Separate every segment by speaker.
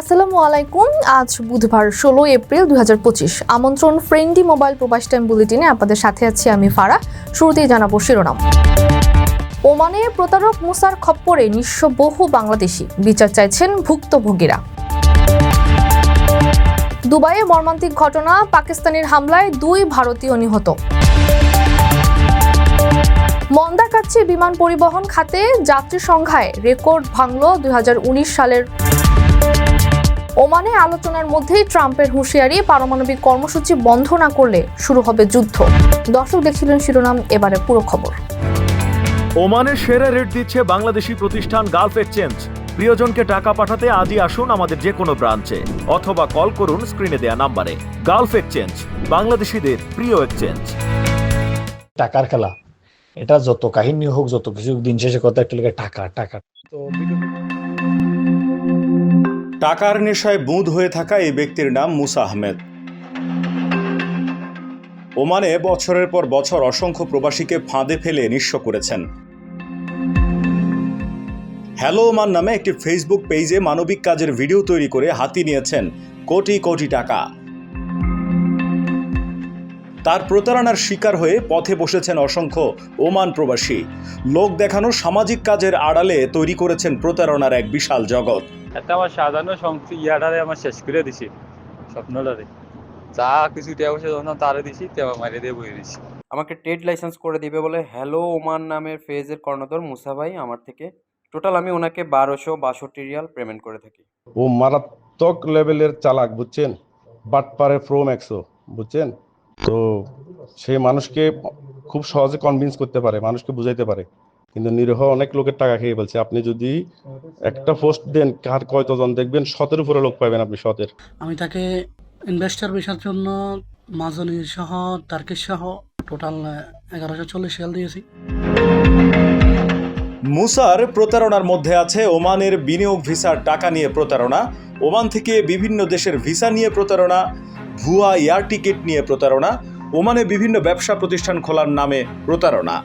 Speaker 1: আসসালামু আলাইকুম। আজ বুধবার ষোলো এপ্রিল দুই হাজার পঁচিশ। আমন্ত্রণ ফ্রেন্ডি মোবাইল প্রবাস টাইম বুলেটিনে আপনাদের সাথে আছি আমি ফারা। শুরুতেই জানাব শিরোনাম। ওমানে প্রতারক মুসার খপ্পরে নিঃস্ব বহু বাংলাদেশি। বিচার চাইছেন ভুক্তভোগীরা। দুবাইয়ে মর্মান্তিক ঘটনা, পাকিস্তানের হামলায় দুই ভারতীয় নিহত। মন্দা কাটছে বিমান পরিবহন খাতে, যাত্রী সংখ্যায় রেকর্ড ভাঙল দুই সালের ওমানে আলোচনার মধ্যেই ট্রাম্পের হুঁশিয়ারি পারমাণবিক কর্মসূচি বন্ধ না করলে শুরু হবে যুদ্ধ। দর্শক দেখছিলেন শিরোনাম এবারে পুরো খবর।
Speaker 2: ওমানের সেরা রেট দিচ্ছে বাংলাদেশি প্রতিষ্ঠান গালফ এক্সচেঞ্জ। প্রিয়জনকে টাকা পাঠাতে আজই আসুন আমাদের যে কোনো ব্রাঞ্চে অথবা কল করুন স্ক্রিনে দেয়া নাম্বারে। গালফ এক্সচেঞ্জ বাংলাদেশিদের প্রিয় এক্সচেঞ্জ।
Speaker 3: টাকার খেলা। এটা যত কাহিনী হোক যত কিছু দিন শেষে কথা একটা লেগে টাকা টাকা। তো
Speaker 4: টাকার নেশায় বুঁদ হয়ে থাকা এই ব্যক্তির নাম মুসা আহমেদ। ওমানে বছরের পর বছর অসংখ্য প্রবাসীকে ফাঁদে ফেলে নিঃস্ব করেছেন। হ্যালো ওমান নামে একটি ফেসবুক পেজে মানবিক কাজের ভিডিও তৈরি করে হাতি নিয়েছেন কোটি কোটি টাকা। তার প্রতারণার শিকার হয়ে পথে বসেছেন অসংখ্য ওমান প্রবাসী। লোক দেখানো সামাজিক কাজের আড়ালে তৈরি করেছেন প্রতারণার এক বিশাল জগৎ।
Speaker 5: একটা আমার সাজানো ইয়াটারে আমার শেষ করে দিছি স্বপ্নটারে। যা কিছু টাকা পয়সা যখন তারে দিছি তেবা মারিয়ে দিয়ে বই দিছি।
Speaker 6: আমাকে ট্রেড লাইসেন্স করে দিবে বলে হ্যালো ওমান নামের ফেজের কর্ণধর মুসা ভাই আমার থেকে টোটাল আমি ওনাকে বারোশো বাষট্টি রিয়াল পেমেন্ট করে থাকি।
Speaker 7: ও মারাত্মক লেভেলের চালাক বুঝছেন? বাটপারে প্রো ম্যাক্সও বুঝছেন? তো সে মানুষকে খুব সহজে কনভিন্স করতে পারে মানুষকে বুঝাইতে পারে। কিন্তু নিরীহ অনেক লোকের টাকা খেয়ে ফেলছে। আপনি যদি একটা পোস্ট দেন কার কয়তজন দেখবেন শতের উপরে লোক পাবেন আপনি শতের
Speaker 8: আমি তাকে ইনভেস্টার ভিসার জন্য মাজনি সহ টার্কিশ সহ টোটাল এগারোশো চল্লিশ রিয়াল দিয়েছি।
Speaker 4: মুসার প্রতারণার মধ্যে আছে ওমানের বিনিয়োগ ভিসার টাকা নিয়ে প্রতারণা। ওমান থেকে বিভিন্ন দেশের ভিসা নিয়ে প্রতারণা। ভুয়া এয়ার টিকিট নিয়ে প্রতারণা, ওমানে বিভিন্ন ব্যবসা প্রতিষ্ঠান খোলার নামে প্রতারণা।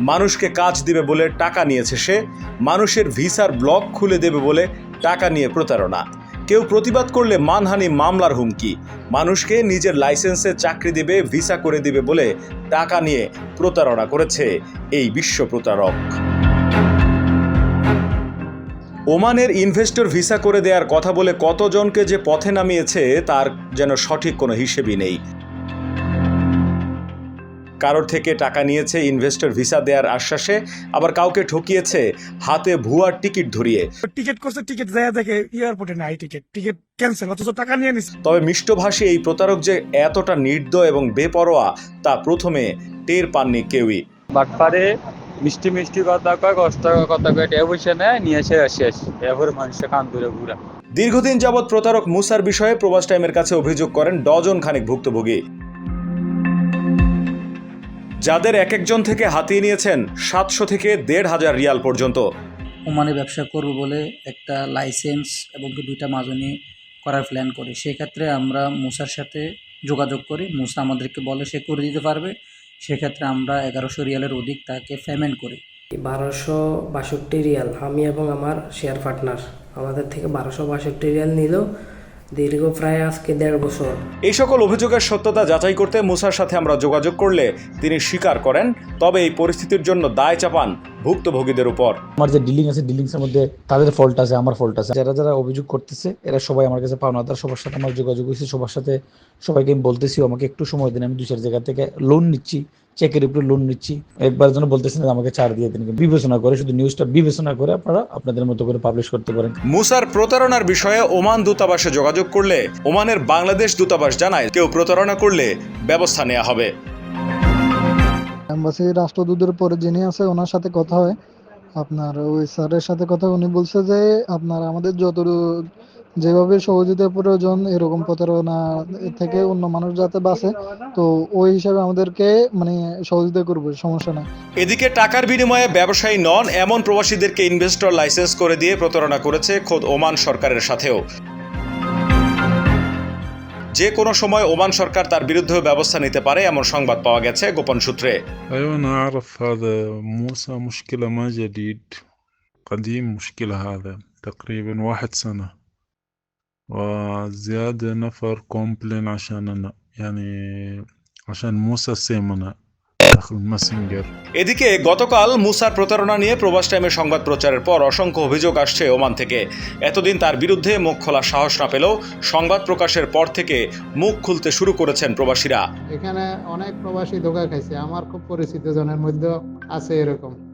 Speaker 4: মানুষকে কাজ দিবে বলে টাকা নিয়েছে সে, মানুষের ভিসার ব্লক খুলে দেবে বলে টাকা নিয়ে প্রতারণা। কেউ প্রতিবাদ করলে মানহানি মামলার হুমকি, মানুষকে নিজের লাইসেন্সে চাকরি দেবে, ভিসা করে দিবে বলে টাকা নিয়ে প্রতারণা করেছে এই বিশ্ব প্রতারক। ওমানের ইনভেস্টর ভিসা করে দেওয়ার কথা বলে কতজনকে যে পথে নামিয়েছে তার যেন সঠিক কোনো হিসেবই নেই। কারোর থেকে টাকা নিয়েছে ইনভেস্টর ভিসা দেওয়ার আশ্বাসে আবার কাউকে ঠকিয়েছে হাতে ভুয়ার টিকিট ধরিয়ে।
Speaker 9: টিকিট করছে টিকিট যায় দেখে এয়ারপোর্টে নাই টিকিট। টিকিট ক্যান্সেল অথচ টাকা নিয়ে নিছে।
Speaker 4: তবে মিষ্টভাষী এই প্রতারক যে এতটা নির্দয় এবং বেপরোয়া তা প্রথমে টের পাননি কেউই।
Speaker 5: বাটপারে মিষ্টি মিষ্টি কথা কয় কষ্ট কথা কয় পয়সা নেয় নিয়ে এসে শেষ এরপরে মানুষের কান ধরে ঘুরা।
Speaker 4: দীর্ঘদিন যাবৎ প্রতারক মুসার বিষয়ে প্রবাস টাইমের কাছে অভিযোগ করেন ডজন খানিক ভুক্তভোগী। যাদের এক একজন থেকে হাতিয়ে নিয়েছেন সাতশো থেকে দেড় হাজার রিয়াল পর্যন্ত।
Speaker 8: ওমানে ব্যবসা করব বলে একটা লাইসেন্স এবং দুইটা মাজনি করার প্ল্যান করি। সেক্ষেত্রে আমরা মুসার সাথে যোগাযোগ করি। মুসা আমাদেরকে বলে সে করে দিতে পারবে। সেক্ষেত্রে আমরা এগারোশো রিয়ালের অধিক তাকে পেমেন্ট করি।
Speaker 10: বারোশো বাষট্টি রিয়াল, আমি এবং আমার শেয়ার পার্টনার আমাদের থেকে বারোশো বাষট্টি রিয়াল নিল। দীর্ঘ প্রায় আজকে দেড় বছর।
Speaker 4: এই সকল অভিযোগের সত্যতা যাচাই করতে মুসার সাথে আমরা যোগাযোগ করলে তিনি স্বীকার করেন তবে এই পরিস্থিতির জন্য দায় চাপান ভুক্তভোগীদের উপর।
Speaker 3: আমার যে ডিলিং আছে ডিলিংসের মধ্যে তাদের ফল্ট আছে আমার ফল্ট আছে। যারা যারা অভিযোগ করতেছে এরা সবাই আমার কাছে পাওনা পাওনাদার সবার সাথে আমার যোগাযোগ হয়েছে সবার সাথে সবাইকে আমি বলতেছি আমাকে একটু সময় দিন আমি দু চার জায়গা থেকে লোন নিচ্ছি। চেকের উপরে লোন নিচ্ছি। একবার জন্য বলতেছেন যে আমাকে ছাড় দিয়ে দিন। বিবেচনা করে শুধু নিউজটা বিবেচনা করে আপনারা আপনাদের মতো করে পাবলিশ করতে পারেন।
Speaker 4: মুসার প্রতারণার বিষয়ে ওমান দূতাবাসে যোগাযোগ করলে ওমানের বাংলাদেশ দূতাবাস জানায় কেউ প্রতারণা করলে ব্যবস্থা নেওয়া হবে।
Speaker 9: এম্বাসি রাষ্ট্রদূতের পরে যিনি আছে ওনার সাথে কথা হয়। আপনার ওই স্যারের সাথে কথা উনি বলছে যে আপনার আমাদের যত যেভাবে সহযোগিতা প্রয়োজন এরকম প্রতারণা থেকে অন্য মানুষ যাতে বাঁচে তো ওই হিসাবে আমাদেরকে মানে সহযোগিতা করবে সমস্যা নাই
Speaker 4: এদিকে টাকার বিনিময়ে ব্যবসায়ী নন এমন প্রবাসীদেরকে ইনভেস্টর লাইসেন্স করে দিয়ে প্রতারণা করেছে খোদ ওমান সরকারের সাথেও যে কোনো সময় ওমান সরকার তার বিরুদ্ধেও ব্যবস্থা নিতে পারে এমন সংবাদ পাওয়া গেছে গোপন সূত্রে
Speaker 11: أيوة أنا أعرف هذا موسى مشكلة ما جديد قديم مشكلة هذا تقريبا واحد سنة وزيادة نفر كومبلين عشان أنا يعني عشان موسى سيمنا داخل ماسنجر
Speaker 4: এদিকে গতকাল মুসার প্রতারণা নিয়ে প্রবাস টাইমের সংবাদ প্রচারের পর অসংখ্য অভিযোগ আসছে ওমান থেকে এতদিন তার বিরুদ্ধে মুখ খোলার সাহস না পেলেও সংবাদ প্রকাশের পর থেকে মুখ খুলতে শুরু করেছেন প্রবাসীরা
Speaker 9: এখানে অনেক প্রবাসী ধোকা খাইছে আমার খুব পরিচিত জনের মধ্যে আছে এরকম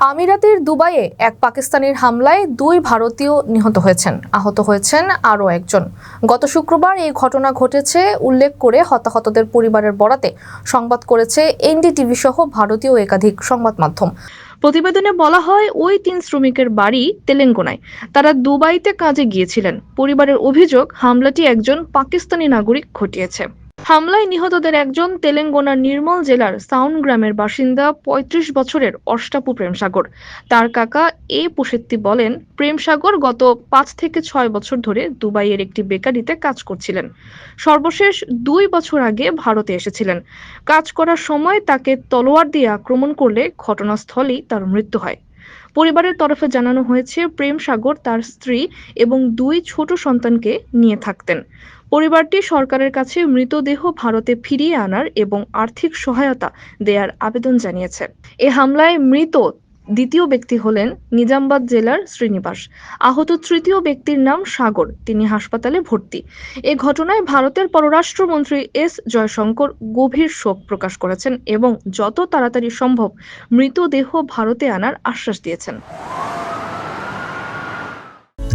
Speaker 1: আমিরাতের দুবাইয়ে এক পাকিস্তানির হামলায় দুই ভারতীয় নিহত হয়েছেন। আহত হয়েছেন আরও একজন। গত শুক্রবার এই ঘটনা ঘটেছে, উল্লেখ করে হতাহতদের পরিবারের বরাতে সংবাদ করেছে এনডিটিভি সহ ভারতীয় একাধিক সংবাদ মাধ্যম। প্রতিবেদনে বলা হয়, ওই তিন শ্রমিকের বাড়ি তেলেঙ্গানায়। তারা দুবাইতে কাজে গিয়েছিলেন। পরিবারের অভিযোগ, হামলাটি একজন পাকিস্তানি নাগরিক ঘটিয়েছে। হামলায় নিহতদের একজন তেলেঙ্গানার নির্মল জেলার সাউন্ড গ্রামের বাসিন্দা ৩৫ বছরের অষ্টাপু প্রেমসাগর। তার কাকা এ পোশেত্তি বলেন, প্রেমসাগর গত পাঁচ থেকে ছয় বছর ধরে দুবাইয়ের একটি বেকারিতে কাজ করছিলেন। সর্বশেষ দুই বছর আগে ভারতে এসেছিলেন। কাজ করার সময় তাকে তলোয়ার দিয়ে আক্রমণ করলে ঘটনাস্থলেই তার মৃত্যু হয়। পরিবারের তরফে জানানো হয়েছে প্রেম সাগর তার স্ত্রী এবং দুই ছোট সন্তানকে নিয়ে থাকতেন। পরিবারটি সরকারের কাছে মৃতদেহ ভারতে ফিরিয়ে আনার এবং আর্থিক সহায়তা দেয়ার আবেদন জানিয়েছে। এ হামলায় মৃত দ্বিতীয় ব্যক্তি হলেন নিজামবাদ জেলার শ্রীনিবাস। আহত তৃতীয় ব্যক্তির নাম সাগর, তিনি হাসপাতালে ভর্তি। এ ঘটনায় ভারতের পররাষ্ট্রমন্ত্রী এস জয়শঙ্কর গভীর শোক প্রকাশ করেছেন এবং যত তাড়াতাড়ি সম্ভব মৃতদেহ ভারতে আনার আশ্বাস দিয়েছেন।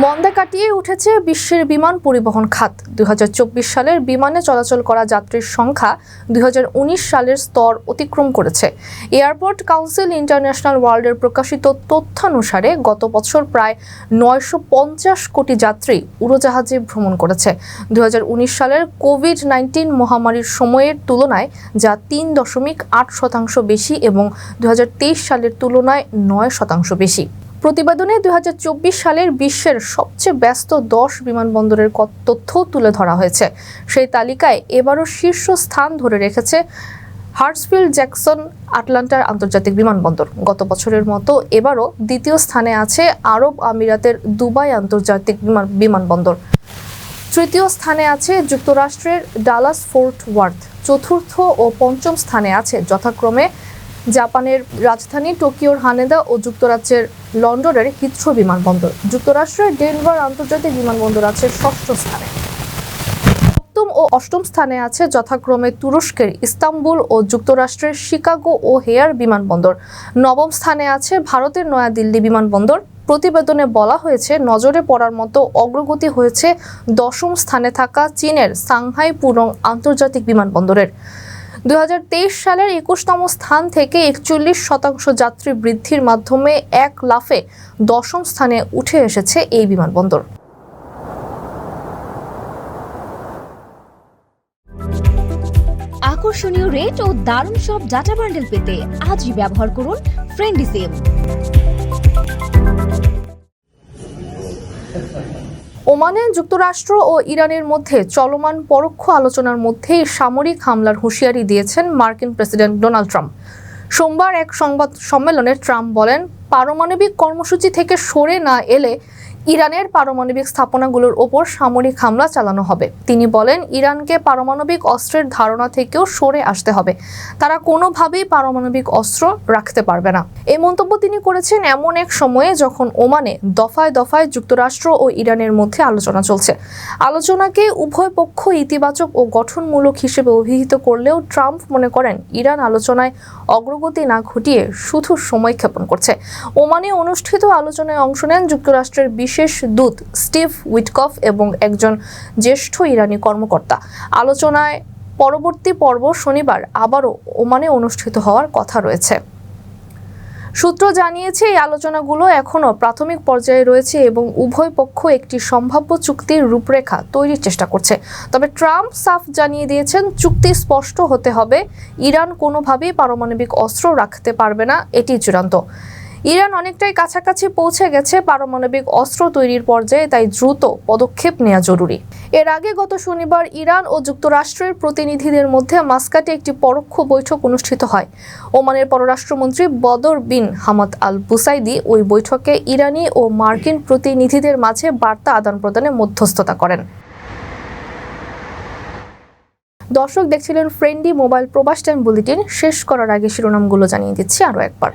Speaker 1: মন্দা কাটিয়ে উঠেছে বিশ্বের বিমান পরিবহন খাত। দুই হাজার চব্বিশ সালের বিমানে চলাচল করা যাত্রীর সংখ্যা দুই হাজার উনিশ সালের স্তর অতিক্রম করেছে। এয়ারপোর্ট কাউন্সিল ইন্টারন্যাশনাল ওয়ার্ল্ডের প্রকাশিত তথ্যানুসারে গত বছর প্রায় নয়শো পঞ্চাশ কোটি যাত্রী উড়োজাহাজে ভ্রমণ করেছে। দু হাজার উনিশ সালের কোভিড নাইন্টিন মহামারীর সময়ের তুলনায় যা তিন দশমিক আট শতাংশ বেশি এবং দু হাজার তেইশ সালের তুলনায় নয় শতাংশ বেশি। প্রতিবেদনে দু হাজার চব্বিশ সালের বিশ্বের সবচেয়ে ব্যস্ত দশ বিমানবন্দরের তথ্যও তুলে ধরা হয়েছে। সেই তালিকায় এবারও শীর্ষ স্থান ধরে রেখেছে হার্টসফিল্ড জ্যাকসন আটলান্টার আন্তর্জাতিক বিমানবন্দর। গত বছরের মতো এবারও দ্বিতীয় স্থানে আছে আরব আমিরাতের দুবাই আন্তর্জাতিক বিমান বিমানবন্দর। তৃতীয় স্থানে আছে যুক্তরাষ্ট্রের ডালাস ফোর্ট ওয়ার্থ। চতুর্থ ও পঞ্চম স্থানে আছে যথাক্রমে জাপানের রাজধানী টোকিওর হানেদা ও যুক্তরাজ্যের লন্ডনের হিথ্রো বিমানবন্দর। যুক্তরাষ্ট্রের ডেনভার আন্তর্জাতিক বিমানবন্দর আছে ষষ্ঠ স্থানে। সপ্তম ও অষ্টম স্থানে আছে যথাক্রমে তুরস্কের ইস্তাম্বুল ও যুক্তরাষ্ট্রের শিকাগো ও হেয়ার বিমানবন্দর। নবম স্থানে আছে ভারতের নয়াদিল্লি বিমানবন্দর। প্রতিবেদনে বলা হয়েছে, নজরে পড়ার মতো অগ্রগতি হয়েছে দশম স্থানে থাকা চীনের সাংহাই পুরং আন্তর্জাতিক বিমানবন্দরের। দু হাজার তেইশ সালের একুশতম স্থান থেকে একচল্লিশ শতাংশ যাত্রী বৃদ্ধির মাধ্যমে এক লাফে দশম স্থানে উঠে এসেছে এই বিমানবন্দর।
Speaker 12: আকর্ষণীয় রেট ও দারুণ সব ডাটা বান্ডেল পেতে আজই ব্যবহার করুন ফ্রেন্ডি
Speaker 1: ওমানে যুক্তরাষ্ট্র ও ইরানের মধ্যে চলমান পরোক্ষ আলোচনার মধ্যেই সামরিক হামলার হুঁশিয়ারি দিয়েছেন মার্কিন প্রেসিডেন্ট ডোনাল্ড ট্রাম্প। সোমবার এক সংবাদ সম্মেলনে ট্রাম্প বলেন, পারমাণবিক কর্মসূচি থেকে সরে না এলে ইরানের পারমাণবিক স্থাপনাগুলোর ওপর সামরিক হামলা চালানো হবে। তিনি বলেন, ইরানকে পারমাণবিক অস্ত্রের ধারণা থেকেও সরে আসতে হবে। তারা কোনোভাবেই পারমাণবিক অস্ত্র রাখতে পারবে না। এই মন্তব্য তিনি করেছেন এমন এক সময়ে যখন ওমানে দফায় দফায় যুক্তরাষ্ট্র ও ইরানের মধ্যে আলোচনা চলছে। আলোচনাকে উভয় পক্ষ ইতিবাচক ও গঠনমূলক হিসেবে অভিহিত করলেও ট্রাম্প মনে করেন, ইরান আলোচনায় অগ্রগতি না ঘটিয়ে শুধু সময় ক্ষেপণ করছে। ওমানে অনুষ্ঠিত আলোচনায় অংশ নেন যুক্তরাষ্ট্রের বিশেষ দূত স্টিভ উইটকফ এবং একজন জ্যেষ্ঠ ইরানি কর্মকর্তা। আলোচনায় পরবর্তী পর্ব শনিবার আবারও ওমানে অনুষ্ঠিত হওয়ার কথা রয়েছে। সূত্র জানিয়েছে, এই আলোচনাগুলো এখনও প্রাথমিক পর্যায়ে রয়েছে এবং উভয় পক্ষ একটি সম্ভাব্য চুক্তির রূপরেখা তৈরির চেষ্টা করছে। তবে ট্রাম্প সাফ জানিয়ে দিয়েছেন, চুক্তি স্পষ্ট হতে হবে, ইরান কোনোভাবেই পারমাণবিক অস্ত্র রাখতে পারবে না এটি চূড়ান্ত। ইরান অনেকটাই কাছাকাছি পৌঁছে গেছে। পারমাণবিক অস্ত্র তৈরির পর্যায়ে তাই দ্রুত পদক্ষেপ নেওয়া জরুরি। এর আগে গত শনিবার ইরান ও যুক্তরাষ্ট্রের প্রতিনিধিদের মধ্যে মাস্কাটে একটি পরোক্ষ বৈঠক অনুষ্ঠিত হয়। ওমানের পররাষ্ট্রমন্ত্রী বদর বিন হামাদ আল বুসাইদি ওই বৈঠকে ইরানি ও মার্কিন প্রতিনিধিদের মাঝে বার্তা আদান প্রদানে মধ্যস্থতা করেন। দর্শক দেখছিলেন friendly mobile Probash time bulletin. শেষ করার আগে শিরোনামগুলো জানিয়ে দিচ্ছি আরও একবার।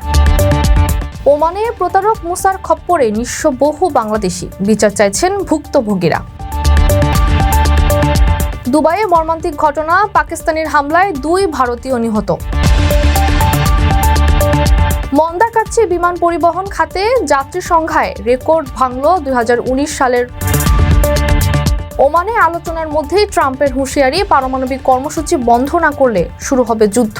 Speaker 1: ওমানে প্রতারক মুসার খপ্পরে নিঃস্ব বহু বাংলাদেশি। বিচার চাইছেন ভুক্তভোগীরা। দুবাইয়ে মর্মান্তিক ঘটনা, পাকিস্তানের হামলায় দুই ভারতীয় নিহত। মন্দা কাটছে বিমান পরিবহন খাতে, যাত্রী সংখ্যায় রেকর্ড ভাঙল দুই হাজার উনিশ সালের। ওমানে আলোচনার মধ্যেই ট্রাম্পের হুঁশিয়ারি, পারমাণবিক কর্মসূচি বন্ধ না করলে শুরু হবে যুদ্ধ।